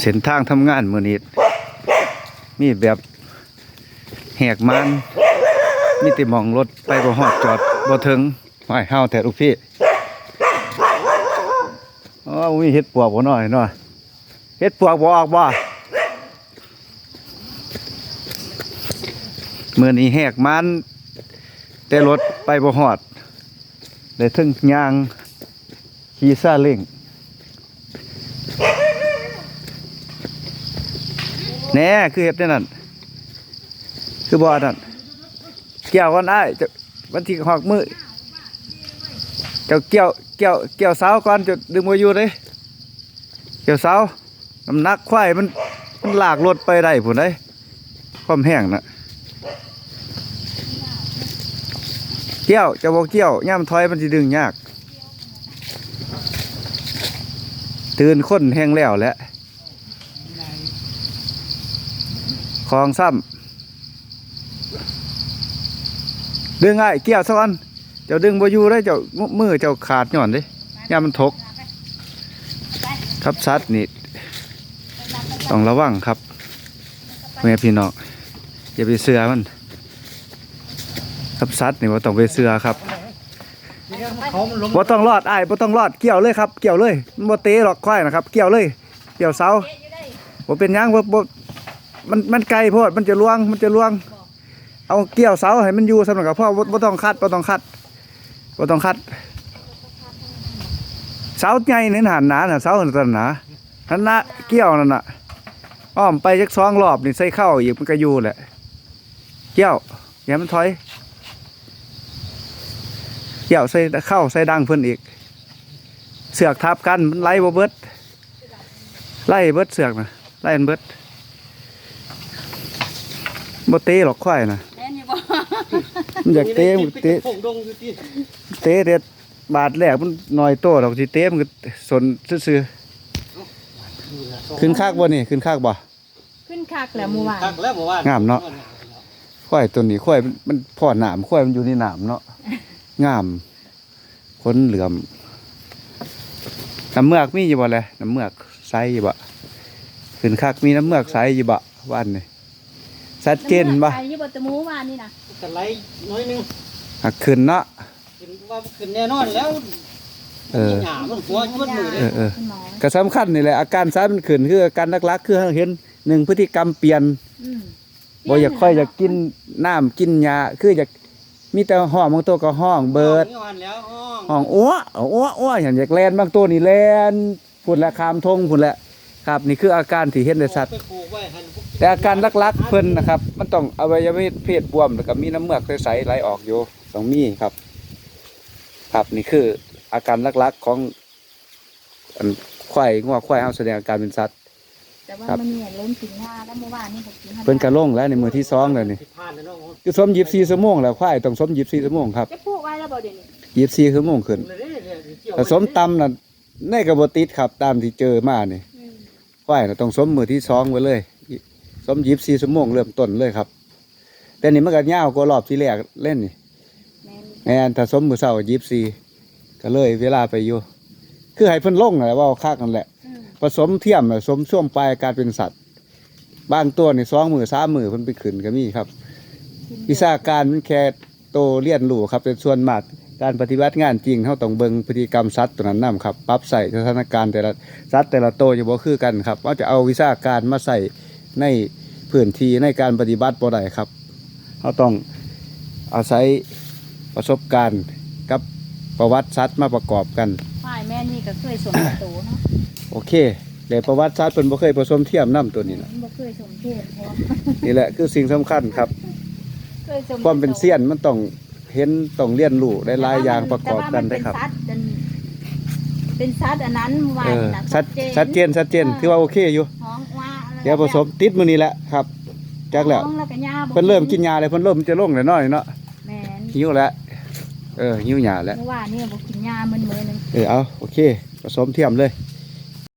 เส้นทางทำงานมือนี้มีแบบแหกมันมีต่หมองรถไปบ่ฮอดจอดบ่ถึงห้อยเฮาแต่ลูกพี่อ๋อมีเฮ็ดปวกบ่น้อยเนาะเฮ็ดปวกบ่ออกบ่มื้อนี้แหกมันแต่รถไปบ่ฮอดได้ถึงยางขี่ซาเล้ง แน่คือเห็ดนี่นั่นคือบ่อนั่นเกี่ยวกันได้จะวันที่หอกมือเจ้าเกี่ยวเกี่ยวเกี่ยวเสาก่อนจะดึงมาอยู่เลยเกี่ยวเสาน้ำหนักควายมันมันหลากรถไปได้ผุนได้ความแห้งนะเกี่ยวจะบอกเกี่ยวย่ามถอยมันจะดึงยาก ตื่นคนแห้งแล้วแหละ คลองซ้ำดึงไอ้เกี่ยวซะก่อนเจ้าดึงบอยู่ได้เจ้ามือเจ้าขาดหย่อนดิย่ามันทกครับสัตว์นี่ต้องระวังครับแม่พี่น้องอย่าไปเสือมันครับสัตว์นี่ว่าต้องไปเสือครับเขาต้องรอดไอ้ายบ่ต้องรอดเกี่ยวเลยครับ เกี่ยวเลยมันบ่เตะหรอกควายนะครับ เกี่ยวเลย เกี่ยวเสาบ่เป็นยังบ่บ่ มันมันไกลโพดมันจะล่วงมันจะล่วง เอาเกี่ยวเสาให้มันอยู่สำหรับกับพ่อบ่บ่ต้องคัดบ่ต้องคัดบ่ต้องคัด เสาใหญ่นี่หันหนาน่ะเสานั่นหนาหันหนาเกี่ยวนั่นน่ะอ้อมไปจักสองรอบนี่ใส่เข้าอีกมันก็อยู่แหละ เกี่ยวอย่ามันถอย เกี่ยวใส่เข้าใส่ดังเพิ่นอีก เสือกทับกันมันไล่บ่เบิดไล่เบิดเสือกนะไล่มันเบิด บ่เตะหรอกควายนะแม่นอยู่บ่มันอยากเตะมันก็เตะผงดงอยู่ที่เตะเด็ดบาทแรกมันน้อยโตดอกสิเตะมันก็สนซื่อๆขึ้นคากบ่นี่ขึ้นคากบ่ ขึ้นคักแล้วเมื่อวานคักแล้วเมื่อวานงามเนาะ ควายตัวนี้ควายมันมันพ่อหนามควายมันอยู่ในหนามเนาะ งามขนเหลือมน้ำเมือกมีอยู่บ่แลน้ำเมือกใสอยู่บ่ขึ้นคักมีน้ำเมือกใสอยู่บ่วันนี้ ชัดเจนบ่ไปอยู่บ่แตะมูวานนี่นะสไลด์น้อยหนึงหักขึ้นเนาะเห็นว่าขึ้นแน่นอนแล้วเออ หยามันหัวชวดมือเลเอยอเออ คุณหมอก็สำคัญนี่แหละอาการซ้ายมันขึ้นคืออาการลักๆคือเห็นหนึ่งพฤติกรรมเปลี่ยนอืมบ่อยากค่อยอยากกินน้ำกินยาคืออยากมีแต่ห้องบางตัวก็ห้องเบิดมื่อวานแล้วห้องห้องอ้วอ้วอ้วอย่างอยากแลนบางตัวนี่แลนพุ่นละคามทงพุ่นละครับ นี่คืออาการที่เห็นในสัตว์ไปปลูกไว้หันพวก แต่อาการลักๆเพิ่นนะครับ มันต้องอวัยวะเพศบวมแล้วก็มีน้ำเมือกใสๆไหลออกอยู่ต้องมีครับ ครับนี่คืออาการลักๆของอันควายงัวควายเอาแสดงอาการเป็นสัตว์ แต่ว่าครับมันเนี่ยเริ่มกินหญ้าแล้วเมื่อวานนี่ผมกินหญ้าเพิ่นกระลงแล้วในมือที่สองแล้วนี่ที่ผ่านแล้วเนาะคือสมยิบสี่ชั่วโมงแล้วควายต้องสมยิบสี่ชั่วโมงครับจะปลูกไว้แล้วบ่เดี๋ยวนี้ยิบสี่ชั่วโมงขึ้นเลยเนี่ยเนี่ยเกี่ยวแต่สมตำน่ะในกระบติดครับตามที่เจอมานี่อืมควายน่ะต้องสมมือที่สองไว้เลย สมยิบสี่ชั่วโมงเริ่มต้นเลยครับ แต่นี่มันก็ยาวกว่ารอบที่แรกเล่นนี่แม่นแม่นถ้าสมมือเสาร์ยิบสี่ก็เลยเวลาไปอยู่คือให้เพิ่นลงแหละว่าคักนั่นแหละอืมผสมเทียมน่ะสมช่วงปลายการเป็นสัตว์บางตัวนี่สองมือสามมือเพิ่นไปขึ้นก็มีครับ วิชาการมันแค่โตเรียนรู้ครับแต่ส่วนมากการปฏิบัติงานจริงเขาต้องเบิ่งพฤติกรรมสัตว์ตัวนั้นนํครับปรับใส่สถานการณ์แต่ละสัตว์แต่ละโตวจะบ่คือกันครับว่าจะเอาวิชาการมาใส่ใน พื้นที่ในการปฏิบัติบ่ได้ครับเขาต้องอาศัยประสบการณ์กับประวัติสัตว์มาประกอบกันฝ่ายแม่นี่ก็เคยสมโตเนาะโอเคแต่ประวัติสัตว์เพิ่นบ่เคยผสมเทียมนํตัวนี้นะบ่เคยสมเทศพร้อมนี่แหละคือสิ่งสำคัญครับเคยสมความเป็นเซียนมันต้องเห็นต้องเรียนรู้ได้หลายอย่างประกอบกันได้ครับแต่ว่ามันเป็นสัตว์อันเป็นสัตว์อันนั้นเมื่อวาเอนอนี่นะชัดชัดเจนชัดเจนถือว่าโอเคอยู่ เดี๋ยวผสมติดมือนี้แหละครับจักแล้วท้องก็หญ้าบ่เพิ่นเริ่มกินยาเลยเพิ่นเริ่มจะลงแล้วน้อยเนาะแม่นหิวแล้วเออหิวยาแล้วเมื่อวานนี่บ่กินหญ้ามันมื้อหนึง เออเอาโอเคผสมเทียมเลยแ